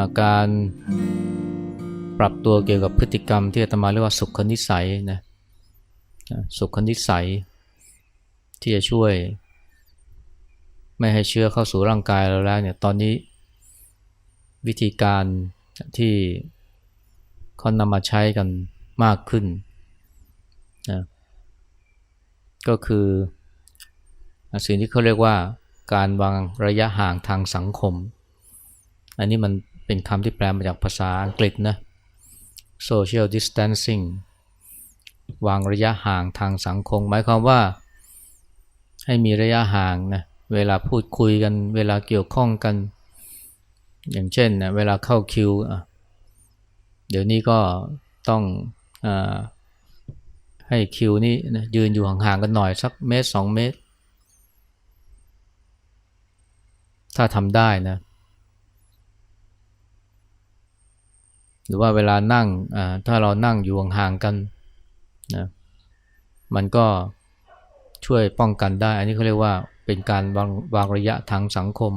อาการปรับตัวเกี่ยวกับพฤติกรรมที่อาตมาเรียกว่าสุขนิสัยนะสุขนิสัย ที่จะช่วย ไม่ให้เชื้อเข้าสู่ร่างกายเราแล้วเนี่ยตอนนี้วิธีการที่เขานำมาใช้กันมากขึ้นนะก็คือสิ่งที่เขาเรียกว่าการวางระยะห่างทางสังคม อันนี้มัน เป็นคำที่แปลมาจากภาษาอังกฤษนะ social distancing วางระยะห่างทางสังคม หมายความว่า ให้มีระยะห่างนะเวลาพูดคุยกัน เวลาเกี่ยวข้องกัน อย่างเช่นนะเวลาเข้าคิวเดี๋ยวนี้ก็ต้องอให้คิวนี่นะยืนอยู่ห่างๆกันหน่อยสักเมตรสองเมตร ถ้าทำได้นะ หรือว่าเวลานั่งถ้าเรานั่งอยู่ห่างๆกันนะมันก็ช่วยป้องกันได้ อันนี้เขาเรียกว่าเป็นการวางวางระยะทางสังคม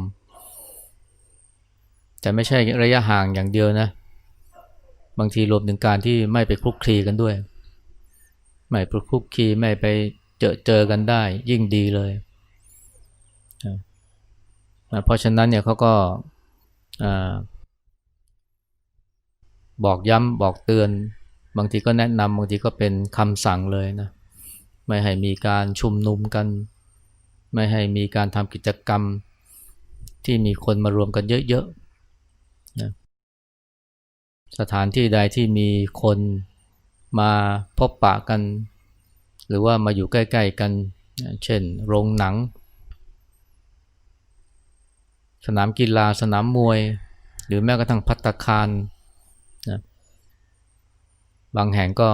แต่ไม่ใช่ระยะห่างอย่างเดียวนะ บางทีรวมถึงการที่ไม่ไปคลุกคลีกันด้วย ไม่ไปคลุกคลีไม่ไปเจอเจอกันได้ ยิ่งดีเลยนะเพราะฉะนั้นเนี่ยเขาก็ บอกย้ำบอกเตือน บางทีก็แนะนำบางทีก็เป็นคำสั่งเลยนะไม่ให้มีการชุมนุมกัน ไม่ให้มีการทำกิจกรรม ที่มีคนมารวมกันเยอะๆนะสถานที่ใดที่มีคนมาพบปะกัน หรือว่ามาอยู่ใกล้ ๆ กัน เช่น โรงหนัง สนามกีฬาสนามมวย หรือแม้กระทั่งพัตคาร บางแห่งก็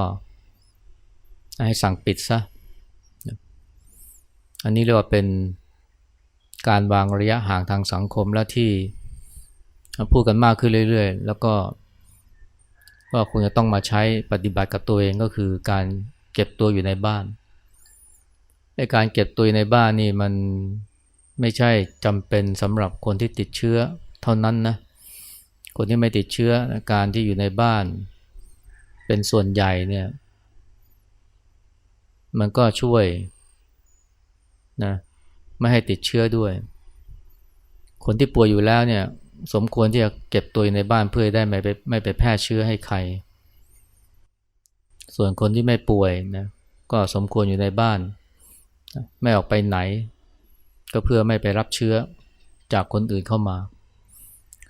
ให้สั่งปิดซะ อันนี้เรียกว่าเป็นการวางระยะห่างทางสังคมและที่พูดกันมากขึ้นเรื่อยๆ แล้วก็ก็คงจะต้องมาใช้ปฏิบัติกับตัวเองก็คือการเก็บตัวอยู่ในบ้านในการเก็บตัวในบ้านนี่มันไม่ใช่จำเป็นสำหรับคนที่ติดเชื้อเท่านั้นนะ คนที่ไม่ติดเชื้อการที่อยู่ในบ้าน เป็นส่วนใหญ่เนี่ยมันก็ช่วยนะไม่ให้ติดเชื้อด้วย คนที่ป่วยอยู่แล้วเนี่ยสมควรที่จะเก็บตัวในบ้านเพื่อได้ไม่ไปไม่ไปแพร่เชื้อให้ใคร ส่วนคนที่ไม่ป่วยนะก็สมควรอยู่ในบ้าน ไม่ออกไปไหน ก็เพื่อไม่ไปรับเชื้อจากคนอื่นเข้ามา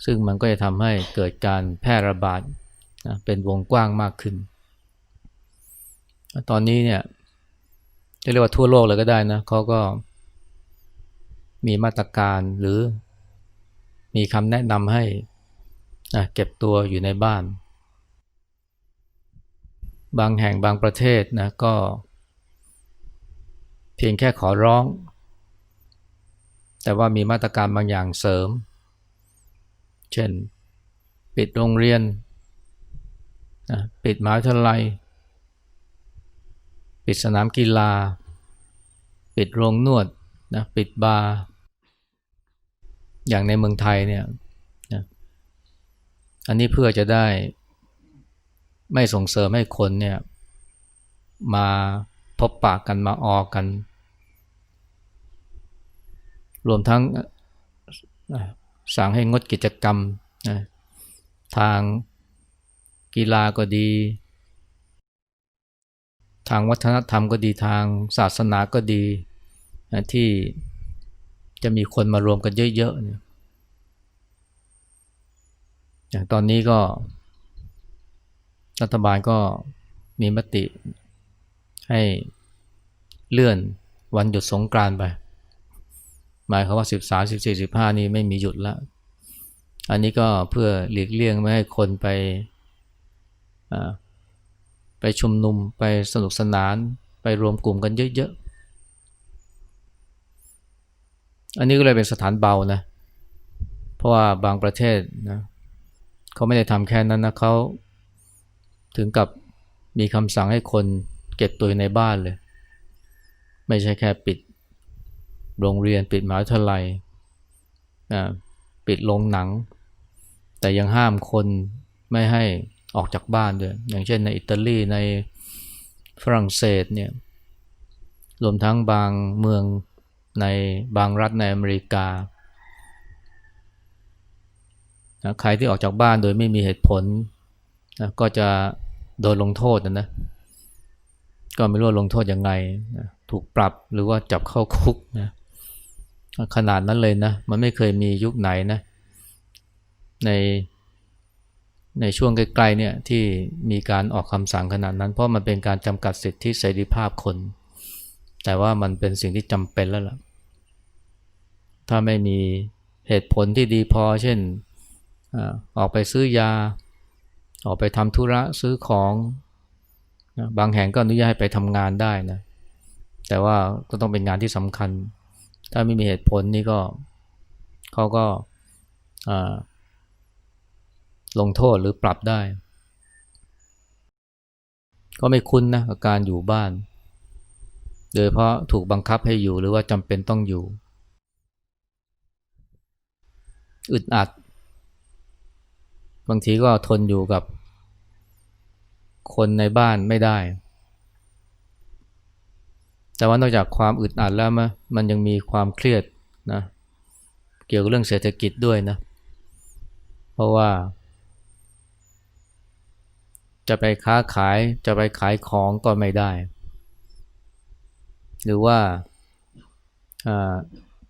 ซึ่งมันก็จะทำให้เกิดการแพร่ระบาด นะเป็นวงกว้างมากขึ้น ตอนนี้เนี่ยจะเรียกว่าทั่วโลกเลยก็ได้นะเขาก็มีมาตรการหรือมีคำแนะนำให้เก็บตัวอยู่ในบ้าน บางแห่งบางประเทศนะก็ เพียงแค่ขอร้อง แต่ว่ามีมาตรการบางอย่างเสริม เช่น ปิดโรงเรียน ปิดมหาวิทยาลัย ปิดสนามกีฬา ปิดโรงนวดนะปิดบาร์อย่างในเมืองไทยเนี่ยนะอันนี้เพื่อจะได้ไม่ส่งเสริมให้คนเนี่ยมาพบปากกันมาออกกัน รวมทั้งสั่งให้งดกิจกรรมนะทาง กีฬาก็ดี ทางวัฒนธรรมก็ดีทางศาสนาก็ดีที่จะมีคนมารวมกันเยอะๆเนี่ยอย่างตอนนี้ก็ รัฐบาลก็มีมติให้เลื่อนวันหยุดสงกรานต์ไป หมายความว่า 13 14 15 นี่ไม่มีหยุดล้วอันนี้ก็เพื่อหลีกเลี่ยงไม่ให้คนไป ไปชุมนุมไปสนุกสนานไปรวมกลุ่มกันเยอะๆ อันนี้ก็เลยเป็นสถานเบานะ เพราะว่าบางประเทศนะเขาไม่ได้ทำแค่นั้นนะเขาถึงกับมีคำสั่งให้คนเก็บตัวในบ้านเลย ไม่ใช่แค่ปิดโรงเรียนปิดมหาวิทยาลัยปิดโรงหนัง แต่ยังห้ามคนไม่ให้ ออกจากบ้านด้วย อย่างเช่นในอิตาลีในฝรั่งเศสเนี่ยรวมทั้งบางเมืองในบางรัฐในอเมริกาใครที่ออกจากบ้านโดยไม่มีเหตุผลนะก็จะโดนลงโทษนะนะก็ไม่รู้ลงโทษยังไงนะถูกปรับหรือว่าจับเข้าคุกนะขนาดนั้นเลยนะ มันไม่เคยมียุคไหนนะ ใน ในช่วงใกล้ๆเนี่ยที่มีการออกคำสั่งขนาดนั้น เพราะมันเป็นการจำกัดสิทธิเสรีภาพคน แต่ว่ามันเป็นสิ่งที่จำเป็นแล้วล่ะ ถ้าไม่มีเหตุผลที่ดีพอ เช่นออกไปซื้อยา ออกไปทำธุระซื้อของ บางแห่งก็อนุญาตให้ไปทำงานได้นะ แต่ว่าก็ต้องเป็นงานที่สำคัญ ถ้าไม่มีเหตุผลนี่ก็เขาก็ ลงโทษหรือปรับได้ ก็ไม่คุ้นนะกับการอยู่บ้าน โดยเพราะถูกบังคับให้อยู่หรือว่าจำเป็นต้องอยู่ อึดอัด บางทีก็ทนอยู่กับคนในบ้านไม่ได้ แต่ว่านอกจากความอึดอัดแล้วมมันยังมีความเครียดนะ เกี่ยวกับเรื่องเศรษฐกิจด้วยนะ เพราะว่า จะไปค้าขายจะไปขายของก็ไม่ได้ หรือว่า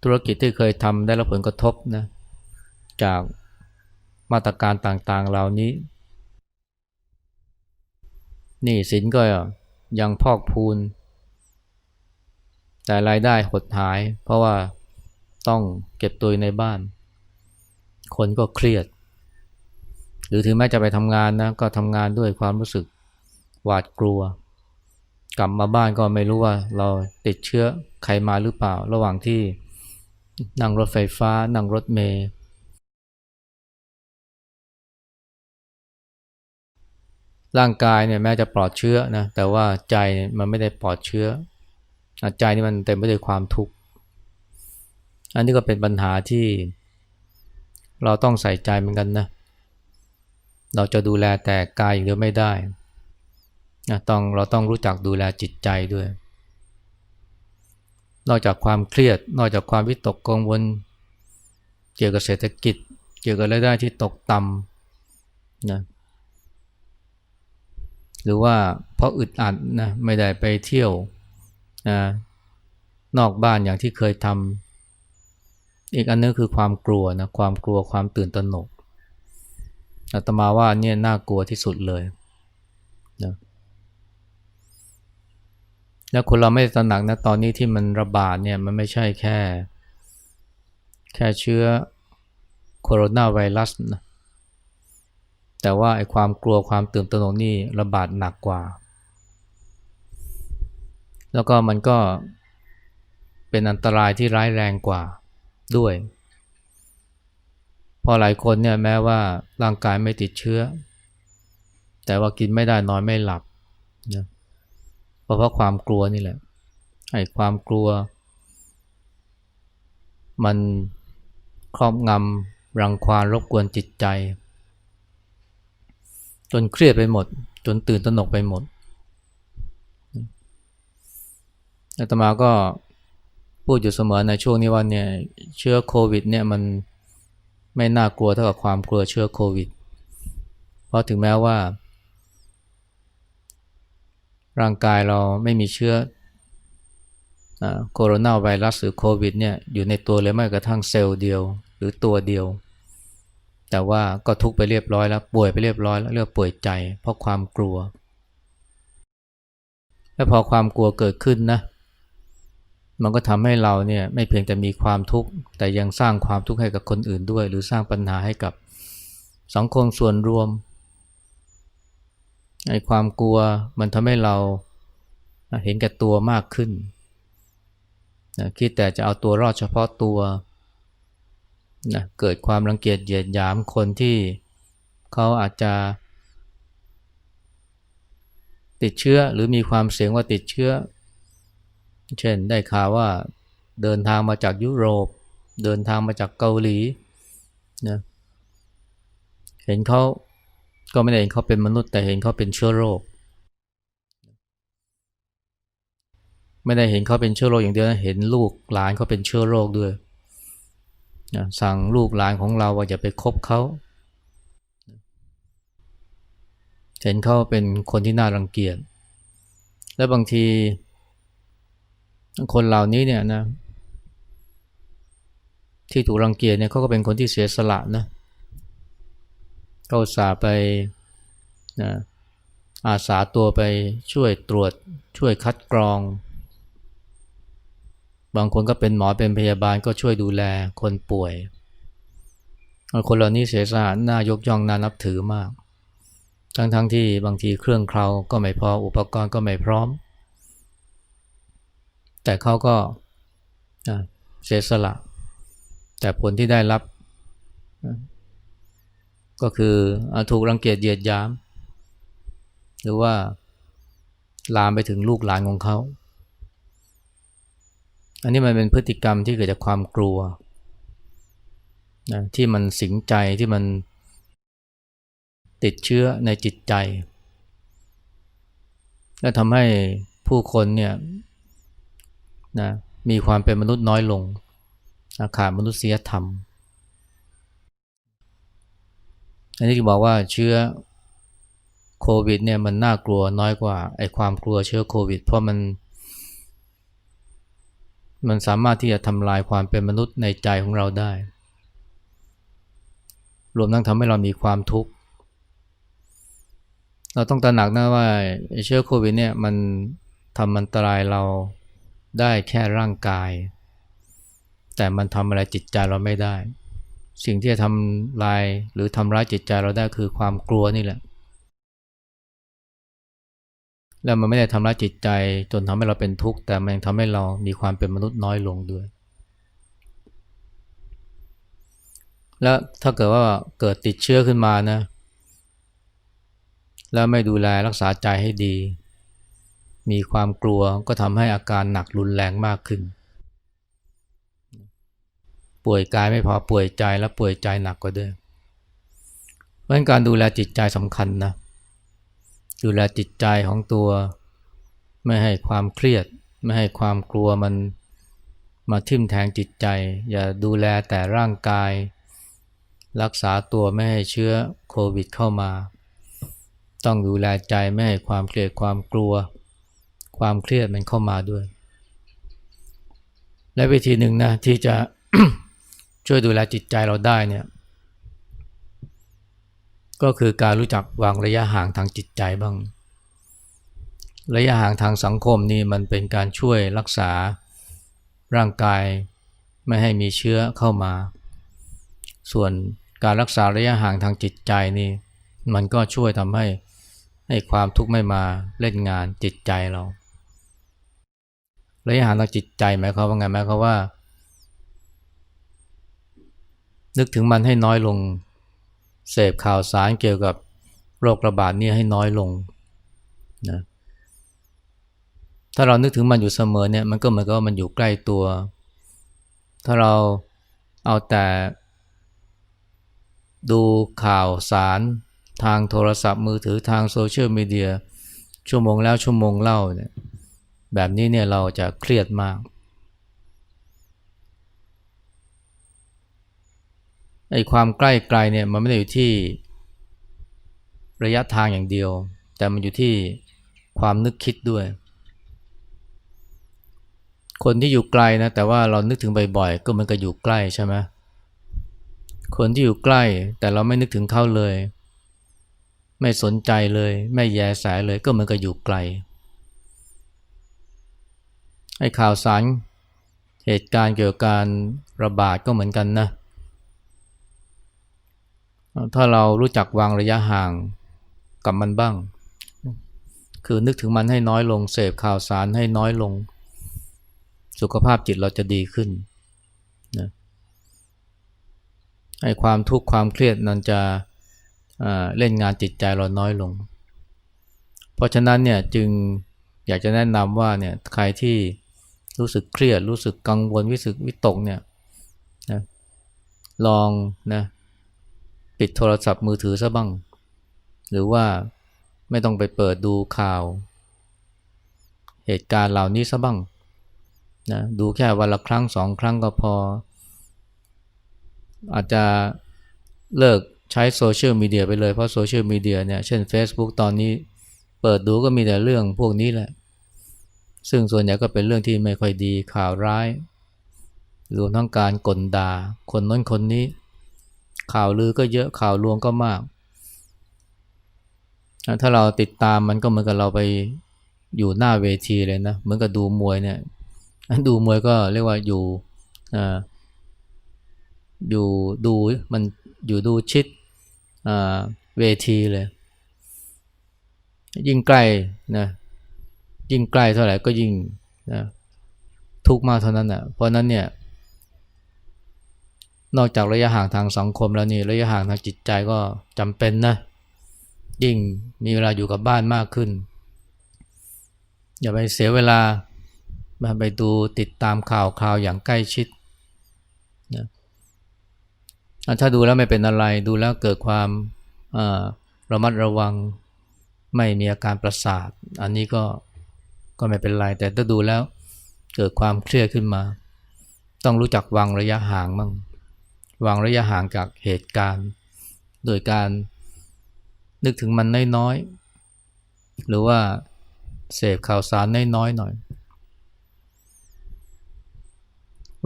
ธุรกิจที่เคยทำได้รับผลกระทบนะจากมาตรการต่างๆเหล่านี้นี่สินก็ยังพอกพูน แต่รายได้หดหาย เพราะว่าต้องเก็บตัวในบ้าน คนก็เครียด หรือถึงแม้จะไปทำงานนะก็ทำงานด้วยความรู้สึกหวาดกลัว กลับมาบ้านก็ไม่รู้ว่าเราติดเชื้อใครมาหรือเปล่า ระหว่างที่นั่งรถไฟฟ้า นั่งรถเมล์ร่างกายเนี่ยแม้จะปลอดเชื้อนะแต่ว่าใจมันไม่ได้ปลอดเชื้อใจนี่มันเต็มไปด้วยความทุกข์อันนี้ก็เป็นปัญหาที่เราต้องใส่ใจเหมือนกันนะ เราจะดูแลแต่กายอย่างเดียวไม่ได้นะต้องเราต้องรู้จักดูแลจิตใจด้วย นอกจากความเครียด นอกจากความวิตกกังวล เกี่ยวกับเศรษฐกิจ เกี่ยวกับรายได้ที่ตกต่ำนะหรือว่าเพราะอึดอัดนะไม่ได้ไปเที่ยวนะนอกบ้านอย่างที่เคยทำอีกอันนึงคือความกลัวนะความกลัวความตื่นตระหนก อาตมาว่าเนี่ยน่ากลัวที่สุดเลยนะแล้วคนเราไม่ตระหนักนะตอนนี้ที่มันระบาดเนี่ยมันไม่ใช่แค่ แค่เชื้อโคโรนาไวรัสนะแต่ว่าไอ้ความกลัวความตื่นตระหนกนี่ระบาดหนักกว่า แล้วก็มันก็เป็นอันตรายที่ร้ายแรงกว่าด้วย พอหลายคนเนี่ยแม้ว่าร่างกายไม่ติดเชื้อ แต่ว่ากินไม่ได้นอนไม่หลับนะเพราะเพราะความกลัวนี่แหละไอ้ความกลัว มันครอบงำรังควานรบกวนจิตใจ จนเครียดไปหมด จนตื่นตระหนกไปหมดอาตมาก็พูดอยู่เสมอในช่วงนี้ว่าเนี่ยเชื้อโควิดเนี่ยมัน ไม่น่ากลัวเท่ากับความกลัวเชื้อโควิด เพราะถึงแม้ว่า ร่างกายเราไม่มีเชื้อโคโรนาไวรัสหรือโควิดเนี่ยอยู่ในตัวเลยไม่กระทั่งเซลล์เดียว หรือตัวเดียว แต่ว่าก็ทุกไปเรียบร้อยแล้วป่วยไปเรียบร้อยแล้วเรียกป่วยใจ เพราะความกลัว และพอความกลัวเกิดขึ้นนะ มันก็ทำให้เราเนี่ยไม่เพียงแต่มีความทุกข์ แต่ยังสร้างความทุกข์ให้กับคนอื่นด้วย หรือสร้างปัญหาให้กับสังคมส่วนรวมไอ้ความกลัวมันทำให้เราเห็นแก่ตัวมากขึ้นนะคิดแต่จะเอาตัวรอดเฉพาะตัวนะเกิดความรังเกียจเหยียดหยามคนที่เขาอาจจะ ติดเชื้อหรือมีความเสี่ยงว่าติดเชื้อ เช่นได้ข่าวว่าเดินทางมาจากยุโรป เดินทางมาจากเกาหลีนะเห็นเขาก็ไม่ได้เห็นเขาเป็นมนุษย์แต่เห็นเขาเป็นเชื้อโรค ไม่ได้เห็นเขาเป็นเชื้อโรคอย่างเดียวนะเห็นลูกหลานเขาเป็นเชื้อโรคด้วยนะสั่งลูกหลานของเราว่าอย่าไปคบเขาเห็นเขาเป็นคนที่น่ารังเกียจและบางที คนเหล่านี้เนี่ยนะ ที่ถูกรังเกียจเนี่ยเขาก็เป็นคนที่เสียสละนะเขาสาไปนะอาสาตัวไปช่วยตรวจช่วยคัดกรอง บางคนก็เป็นหมอเป็นพยาบาลก็ช่วยดูแลคนป่วย คนเหล่านี้เสียสละน่ายกย่องน่านับถือมาก ทั้งๆทที่บางทีเครื่องเคราก็ไม่พออุปกรณ์ก็ไม่พร้อม แต่เขาก็เสียสละ แต่ผลที่ได้รับ ก็คือถูกรังเกียจเหยียดยาม หรือว่าลามไปถึงลูกหลานของเขา อันนี้มันเป็นพฤติกรรมที่เกิดจากความกลัวนะที่มันสิงใจที่มันติดเชื้อในจิตใจ และทำให้ผู้คนเนี่ย นะมีความเป็นมนุษย์น้อยลงขาดมนุษยธรรม อันนี้ที่บอกว่าเชื้อโควิดเนี่ยมันน่ากลัวน้อยกว่าไอ้ความกลัวเชื้อโควิด เพราะมันมันสามารถที่จะทำลายความเป็นมนุษย์ในใจของเราได้ รวมทั้งทำให้เรามีความทุกข์ เราต้องตระหนักนะว่าเชื้อโควิดเนี่ยมันทำอันตรายเรา ได้แค่ร่างกาย แต่มันทำอะไรจิตใจเราไม่ได้ สิ่งที่จะทำลายหรือทำร้ายจิตใจเราได้คือความกลัวนี่แหละ แล้วมันไม่ได้ทำร้ายจิตใจจนทำให้เราเป็นทุกข์ แต่มันยังทำให้เรามีความเป็นมนุษย์น้อยลงด้วย แล้วถ้าเกิดว่าเกิดติดเชื้อขึ้นมานะ แล้วไม่ดูแลรักษาใจให้ดี มีความกลัวก็ทำให้อาการหนักรุนแรงมากขึ้น ป่วยกายไม่พอป่วยใจและป่วยใจหนักกว่าเดิมเพราะการดูแลจิตใจสำคัญนะ ดูแลจิตใจของตัว ไม่ให้ความเครียด ไม่ให้ความกลัวมันมาทิ่มแทงจิตใจ อย่าดูแลแต่ร่างกาย รักษาตัวไม่ให้เชื้อโควิดเข้ามา ต้องดูแลใจไม่ให้ความเกลียดความกลัว ความเครียดมันเข้ามาด้วย และวิธีหนึ่งนะที่จะช่วยดูแลจิตใจเราได้เนี่ย ก็คือการรู้จักวางระยะห่างทางจิตใจบ้าง ระยะห่างทางสังคมนี่มันเป็นการช่วยรักษาร่างกายไม่ให้มีเชื้อเข้ามา ส่วนการรักษาระยะห่างทางจิตใจนี่ มันก็ช่วยทำให้ให้ความทุกข์ไม่มาเล่นงานจิตใจเรา ระยะห่างทางจิตใจหมายความว่าไงหมายความว่า นึกถึงมันให้น้อยลง เสพข่าวสารเกี่ยวกับโรคระบาดนี้ให้น้อยลงนะถ้าเรานึกถึงมันอยู่เสมอเนี่ยมันก็เหมือนกับมันอยู่ใกล้ตัว ถ้าเราเอาแต่ดูข่าวสารทางโทรศัพท์มือถือทางโซเชียลมีเดียชั่วโมงแล้วชั่วโมงเล่าเนี่ย แบบนี้เนี่ยเราจะเครียดมากไอ้ความใกล้ไกลเนี่ยมันไม่ได้อยู่ที่ระยะทางอย่างเดียว แต่มันอยู่ที่ความนึกคิดด้วย คนที่อยู่ไกลนะแต่ว่าเรานึกถึงบ่อยๆก็มันก็อยู่ใกล้ใช่ไหมคนที่อยู่ใกล้แต่เราไม่นึกถึงเขาเลย ไม่สนใจเลย ไม่แยแสเลยก็มันก็อยู่ไกล ไอ้ข่าวสารเหตุการณ์เกี่ยวกับการระบาดก็เหมือนกันนะ ถ้าเรารู้จักวางระยะห่างกับมันบ้าง คือนึกถึงมันให้น้อยลง เสพข่าวสารให้น้อยลง สุขภาพจิตเราจะดีขึ้นนะให้ความทุกข์ความเครียดนั้นจะเล่นงานจิตใจเราน้อยลง เพราะฉะนั้นเนี่ยจึงอยากจะแนะนำว่าเนี่ยใครที่ รู้สึกเครียด รู้สึกกังวลวิสึกวิตกเนี่ยนะลองนะปิดโทรศัพท์มือถือซะบ้าง หรือว่าไม่ต้องไปเปิดดูข่าว เหตุการณ์เหล่านี้ซะบ้างนะดูแค่วันละครั้งสองครั้งก็พอ อาจจะเลิกใช้โซเชียลมีเดียไปเลย เพราะโซเชียลมีเดียเนี่ยเช่น Facebook ตอนนี้เปิดดูก็มีแต่เรื่องพวกนี้แหละ ซึ่งส่วนใหญ่ก็เป็นเรื่องที่ไม่ค่อยดีข่าวร้ายรวมทั้งการกลด่าคนน้นคนนี้ ข่าวลือก็เยอะข่าวลวงก็มาก ถ้าเราติดตามมันก็เหมือนกับเราไปอยู่หน้าเวทีเลยนะเหมือนกับดูมวยเนี่ยดูมวยก็เรียกว่าอยู่ออยู่ดูมันอยู่ดูชิดเวทีเลย ยิ่งใกล้นะ ยิ่งใกล้เท่าไหร่ก็ยิ่งนะทุกข์มากเท่านั้นอะเพราะนั้นเนี่ยนอกจากระยะห่างทางสังคมแล้วนี่ระยะห่างทางจิตใจก็จำเป็นนะยิ่งมีเวลาอยู่กับบ้านมากขึ้น อย่าไปเสียเวลามาไปดูติดตามข่าวข่าวอย่างใกล้ชิดนะถ้าดูแล้วไม่เป็นอะไรดูแล้วเกิดความระมัดระวังไม่มีอาการประสาท อันนี้ก็ ก็ไม่เป็นไรแต่ถ้าดูแล้วเกิดความเครียดขึ้นมา ต้องรู้จักวางระยะห่างมั่งวางระยะห่างจากเหตุการณ์ โดยการนึกถึงมันน้อยๆหรือว่าเสพข่าวสารน้อยๆหน่อย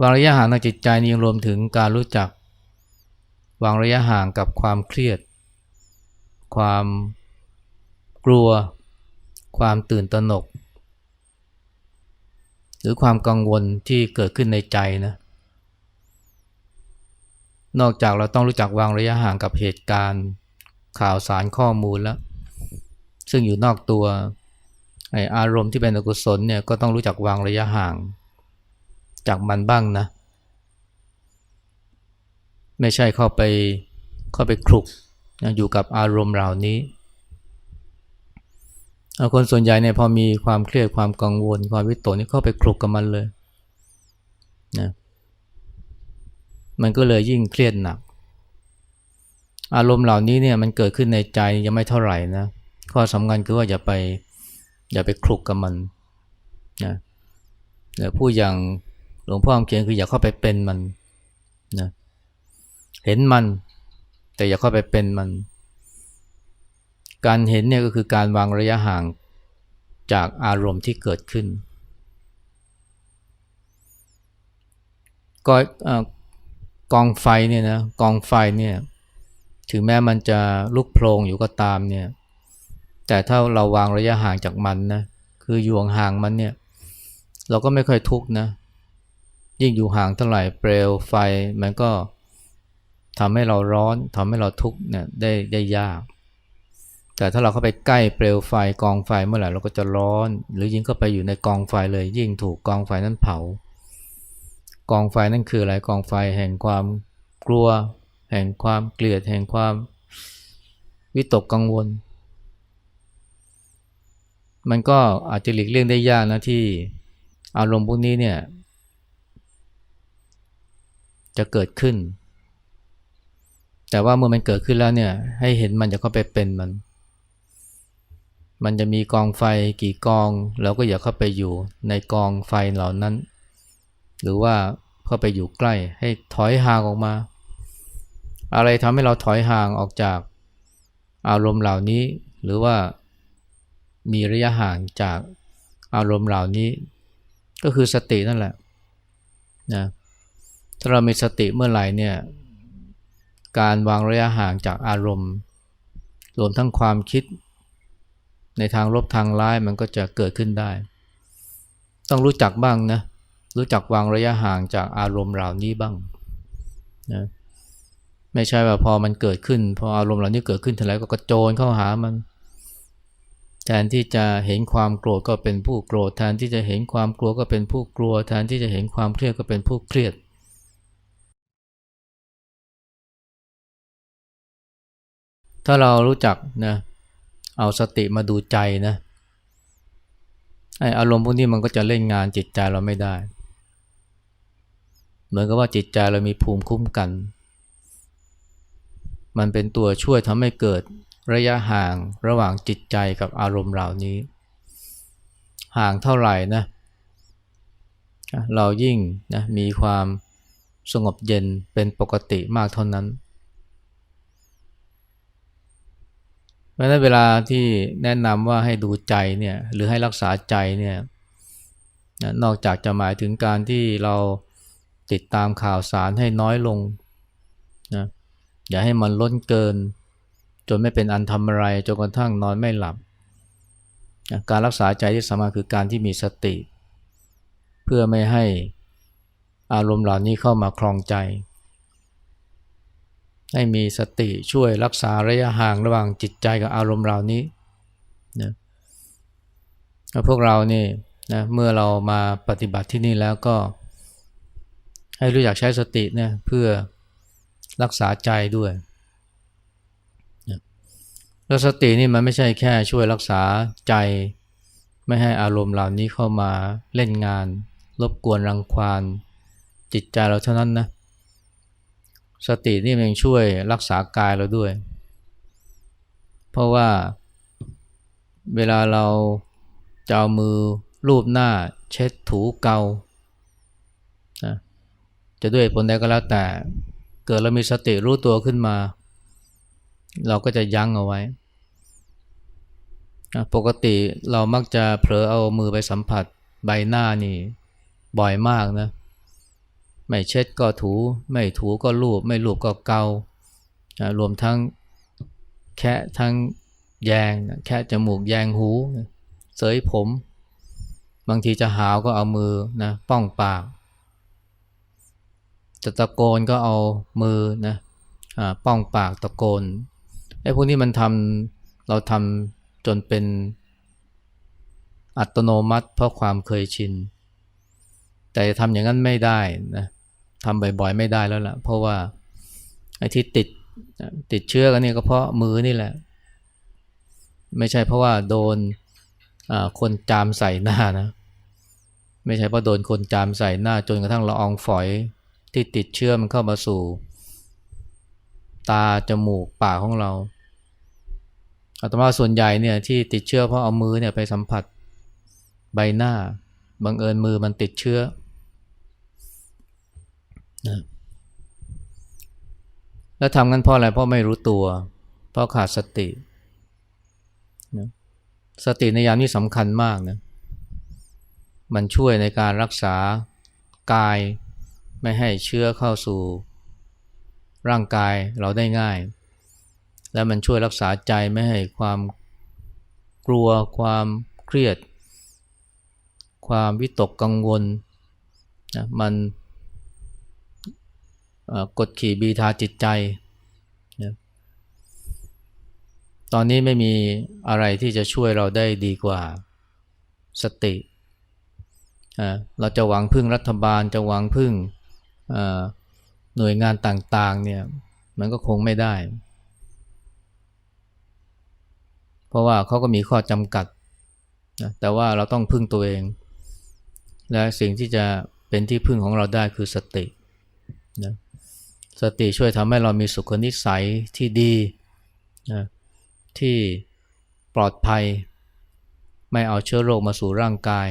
วางระยะห่างทางจิตใจนี้รวมถึงการรู้จัก วางระยะห่างกับความเครียด ความกลัว ความตื่นตระหนก หรือความกังวลที่เกิดขึ้นในใจนะนอกจากเราต้องรู้จักวางระยะห่างกับเหตุการณ์ข่าวสารข้อมูลแล้ว ซึ่งอยู่นอกตัวไออารมณ์ที่เป็นอกุศลเนี่ยก็ต้องรู้จักวางระยะห่าง จากมันบ้างนะ ไม่ใช่เข้าไปเข้าไปคลุกอยู่กับอารมณ์เหล่านี้ คนส่วนใหญ่เนี่ยพอมีความเครียดความกังวล ความวิตกนี่เข้าไปคลุกกับมันเลยนะมันก็เลยยิ่งเครียดหนัก อารมณ์เหล่านี้เนี่ยมันเกิดขึ้นในใจยังไม่เท่าไหร่นะข้อสำคัญคือว่าอย่าไปอย่าไปคลุกกับมันนะแต่ผู้อย่างหลวงพ่อคำเขียนคืออย่าเข้าไปเป็นมันนะเห็นมัน แต่อย่าเข้าไปเป็นมัน การเห็นเนี่ยก็คือการวางระยะห่างจากอารมณ์ที่เกิดขึ้นก็กองไฟเนี่ยนะกองไฟเนี่ยถึงแม้มันจะลุกโพลงอยู่ก็ตามเนี่ยแต่ถ้าเราวางระยะห่างจากมันนะคืออยู่ห่างมันเนี่ยเราก็ไม่ค่อยทุกข์นะยิ่งอยู่ห่างเท่าไหร่เปลวไฟมันก็ทำให้เราร้อนทำให้เราทุกข์เนี่ยได้ได้ยาก แต่ถ้าเราเข้าไปใกล้เปลวไฟกองไฟเมื่อไหร่เราก็จะร้อน หรือยิ่งเข้าไปอยู่ในกองไฟเลยยิ่งถูกกองไฟนั้นเผา กองไฟนั่นคืออะไรกองไฟแห่งความกลัว แห่งความเกลียด แห่งความวิตกกังวล มันก็อาจจะหลีกเลี่ยงได้ยากนะที่อารมณ์พวกนี้เนี่ยจะเกิดขึ้น แต่ว่าเมื่อมันเกิดขึ้นแล้วเนี่ยให้เห็นมันจะเข้าไปเป็นมัน มันจะมีกองไฟกี่กอง เราก็อย่าเข้าไปอยู่ในกองไฟเหล่านั้น หรือว่าเข้าไปอยู่ใกล้ให้ถอยห่างออกมา อะไรทำให้เราถอยห่างออกจากอารมณ์เหล่านี้ หรือว่ามีระยะห่างจากอารมณ์เหล่านี้ ก็คือสตินั่นแหละนะถ้าเรามีสติเมื่อไหร่เนี่ยการวางระยะห่างจากอารมณ์ รวมทั้งความคิด ในทางลบทางร้ายมันก็จะเกิดขึ้นได้ ต้องรู้จักบ้างนะ รู้จักวางระยะห่างจากอารมณ์เหล่านี้บ้างนะไม่ใช่ว่าพอมันเกิดขึ้น พออารมณ์เหล่านี้เกิดขึ้นทีไรก็กระโจนเข้าหามัน แทนที่จะเห็นความโกรธก็เป็นผู้โกรธ แทนที่จะเห็นความกลัวก็เป็นผู้กลัว แทนที่จะเห็นความเครียดก็เป็นผู้เครียดถ้าเรารู้จักนะ เอาสติมาดูใจนะไออารมณ์พวกนี้มันก็จะเล่นงานจิตใจเราไม่ได้ เหมือนกับว่าจิตใจเรามีภูมิคุ้มกัน มันเป็นตัวช่วยทำให้เกิดระยะห่างระหว่างจิตใจกับอารมณ์เหล่านี้ ห่างเท่าไหร่นะ เรายิ่งนะมีความสงบเย็นเป็นปกติมากเท่านั้น เพ ราะฉะนั้นเวลาที่แนะนำว่าให้ดูใจเนี่ยหรือให้รักษาใจเนี่ยนอกจากจะหมายถึงการที่เราติดตามข่าวสารให้น้อยลงนะอย่าให้มันล้นเกิน จนไม่เป็นอันทำอะไรจนกระทั่งนอนไม่หลับการรักษาใจที่สำคัญคือการที่มีสติ เพื่อไม่ให้อารมณ์เหล่านี้เข้ามาคลองใจ ให้มีสติช่วยรักษาระยะห่างระหว่างจิตใจกับอารมณ์เหล่านี้นะพวกเรานี่นะเมื่อเรามาปฏิบัติที่นี่แล้วก็ ให้รู้จักใช้สติเนี่ยเพื่อรักษาใจด้วยแล้วสตินี่มันไม่ใช่แค่ช่วยรักษาใจ ไม่ให้อารมณ์เหล่านี้เข้ามาเล่นงาน รบกวนรังควานจิตใจเราเท่านั้นนะ สตินี่มันช่วยรักษากายเราด้วย เพราะว่าเวลาเราจะเอามือรูปหน้าเช็ดถูเกานะจะด้วยผลใดก็แล้วแต่ เกิดเรามีสติรู้ตัวขึ้นมา เราก็จะยั้งเอาไว้ ปกติเรามักจะเผลอเอามือไปสัมผัสใบหน้านี่บ่อยมากนะ ไม่เช็ดก็ถู ไม่ถูก็ลูบ ไม่ลูบก็เการวมทั้งแคะทั้งแยง แคะจมูกแยงหู เสยผม บางทีจะหาวก็เอามือนะป้องปาก จะตะโกนก็เอามือนะป้องปากตะโกนไอ้พวกนี้มันทำเราทำจนเป็นอัตโนมัติเพราะความเคยชิน แต่ทำอย่างนั้นไม่ได้นะ ทำบ่อยๆไม่ได้แล้วล่ะ เพราะว่าไอ้ที่ติดติดเชื้อกันนี่ก็เพราะมือนี่แหละ ไม่ใช่เพราะว่าโดนคนจามใส่หน้านะ ไม่ใช่เพราะโดนคนจามใส่หน้า จนกระทั่งละอองฝอยที่ติดเชื้อมันเข้ามาสู่ ตาจมูกปากของเราอาตมาส่วนใหญ่เนี่ยที่ติดเชื้อเพราะเอามือเนี่ยไปสัมผัสใบหน้าบังเอิญมือมันติดเชื้อ นะแล้วทำกันเพราะอะไรเพราะไม่รู้ตัว เพราะขาดสตินะสติในยามนี้สำคัญมากนะมันช่วยในการรักษากายไม่ให้เชื้อเข้าสู่ร่างกายเราได้ง่าย และมันช่วยรักษาใจไม่ให้ความกลัว ความเครียด ความวิตกกังวลนะมัน กดขี่บีทาจิตใจนะตอนนี้ไม่มีอะไรที่จะช่วยเราได้ดีกว่าสติเราจะหวังพึ่งรัฐบาลจะหวังพึ่งหน่วยงานต่างๆเนี่ยมันก็คงไม่ได้ เพราะว่าเขาก็มีข้อจำกัดนะแต่ว่าเราต้องพึ่งตัวเอง และสิ่งที่จะเป็นที่พึ่งของเราได้คือสตินะ สติช่วยทำให้เรามีสุขนิสัยที่ดีนะที่ปลอดภัย ไม่เอาเชื้อโรคมาสู่ร่างกาย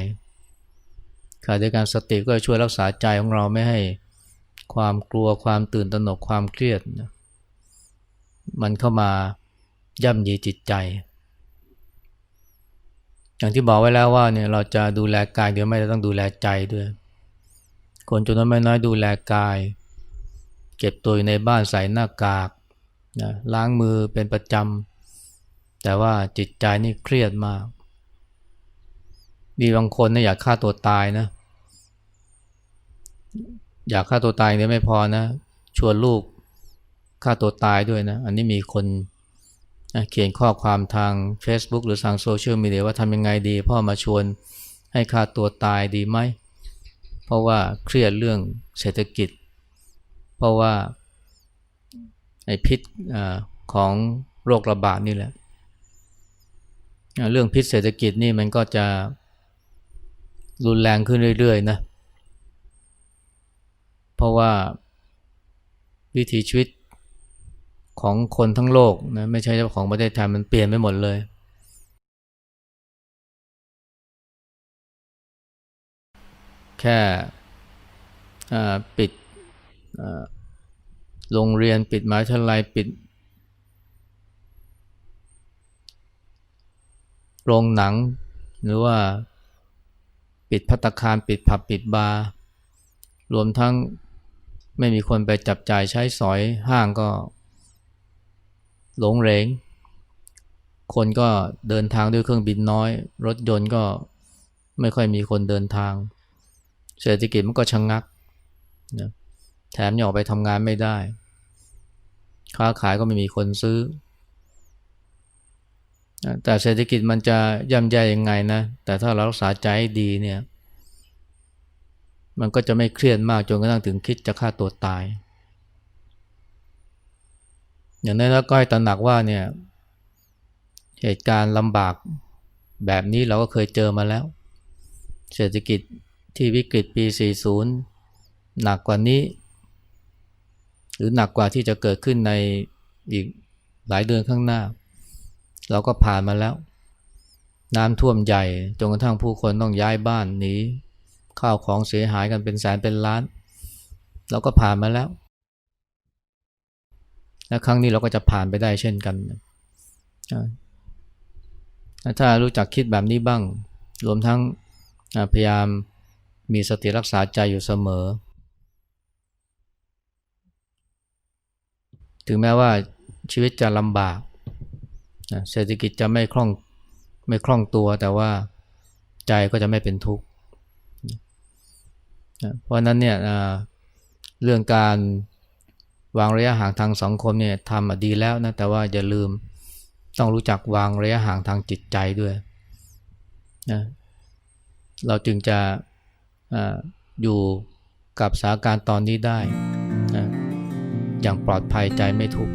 ขณะเดียวกันสติก็ช่วยรักษาใจของเราไม่ให้ความกลัวความตื่นตระหนกความเครียดนะมันเข้ามาย่ำยีจิตใจ อย่างที่บอกไว้แล้วว่าเนี่ยเราจะดูแลกายเดี๋ยวไม่ต้องดูแลใจด้วย คนจนน้อยไม่น้อยดูแลกาย เก็บตัวอยู่ในบ้านใส่หน้ากากนะล้างมือเป็นประจำ แต่ว่าจิตใจนี่เครียดมาก มีบางคนเนี่ยอยากฆ่าตัวตายนะ อยากฆ่าตัวตายเนี่ยไม่พอนะ ชวนลูกฆ่าตัวตายด้วยนะ อันนี้มีคนเขียนข้อความทาง Facebook หรือทางโซเชียลมีเดียว่าทำยังไงดี พ่อมาชวนให้ฆ่าตัวตายดีไหม เพราะว่าเครียดเรื่องเศรษฐกิจ เพราะว่าไอพิษอของโรคระบาดนี่แหละ เรื่องพิษเศรษฐกิจนี่มันก็จะรุนแรงขึ้นเรื่อยๆนะ เพราะว่าวิถีชีวิตของคนทั้งโลกนะไม่ใช่เฉพาะของประเทศไทยมันเปลี่ยนไปหมดเลยแค่ปิด โรงเรียนปิดหมาวิทยายปิด โรงหนัง หรือว่าปิดพัตตาคารปิดผับปิดบาร์รวมทั้งไม่มีคนไปจับจ่ายใช้สอยห้างก็หลงเหรงคนก็เดินทางด้วยเครื่องบินน้อย รถยนต์ก็ไม่ค่อยมีคนเดินทาง เศรษฐกิจมันก็ชะงงักนะ แถมยังออกไปทำงานไม่ได้ ค้าขายก็ไม่มีคนซื้อ แต่เศรษฐกิจมันจะย่ำแย่ยังไงนะ แต่ถ้าเรารักษาใจใดีเนี่ย มันก็จะไม่เครียดมากจนกระทั่งถึงคิดจะฆ่าตัวตาย อย่างนั้นแล้วก็ให้ตระหนักว่าเนี่ย เหตุการณ์ลำบากแบบนี้เราก็เคยเจอมาแล้ว เศรษฐกิจที่วิกฤตปี 40 หนักกว่านี้ หรือหนักกว่าที่จะเกิดขึ้นในอีกหลายเดือนข้างหน้า เราก็ผ่านมาแล้ว น้ำท่วมใหญ่จนกระทั่งผู้คนต้องย้ายบ้านหนีข้าวของเสียหายกันเป็นแสนเป็นล้าน เราก็ผ่านมาแล้วและครั้งนี้เราก็จะผ่านไปได้เช่นกัน ถ้ารู้จักคิดแบบนี้บ้าง รวมทั้งพยายามมีสติรักษาใจอยู่เสมอ ถึงแม้ว่าชีวิตจะลำบากเศรษฐกิจจะไม่คล่องไม่คล่องตัว แต่ว่าใจก็จะไม่เป็นทุกข์เพราะนั้นเนี่ยเรื่องการวางระยะห่างทางสังคมเนี่ยทำดีแล้วนะแต่ว่าอย่าลืมต้องรู้จักวางระยะห่างทางจิตใจด้วยนะเราจึงจะออยู่กับสถานการณ์ตอนนี้ได้ อย่างปลอดภัยใจไม่ทุกข์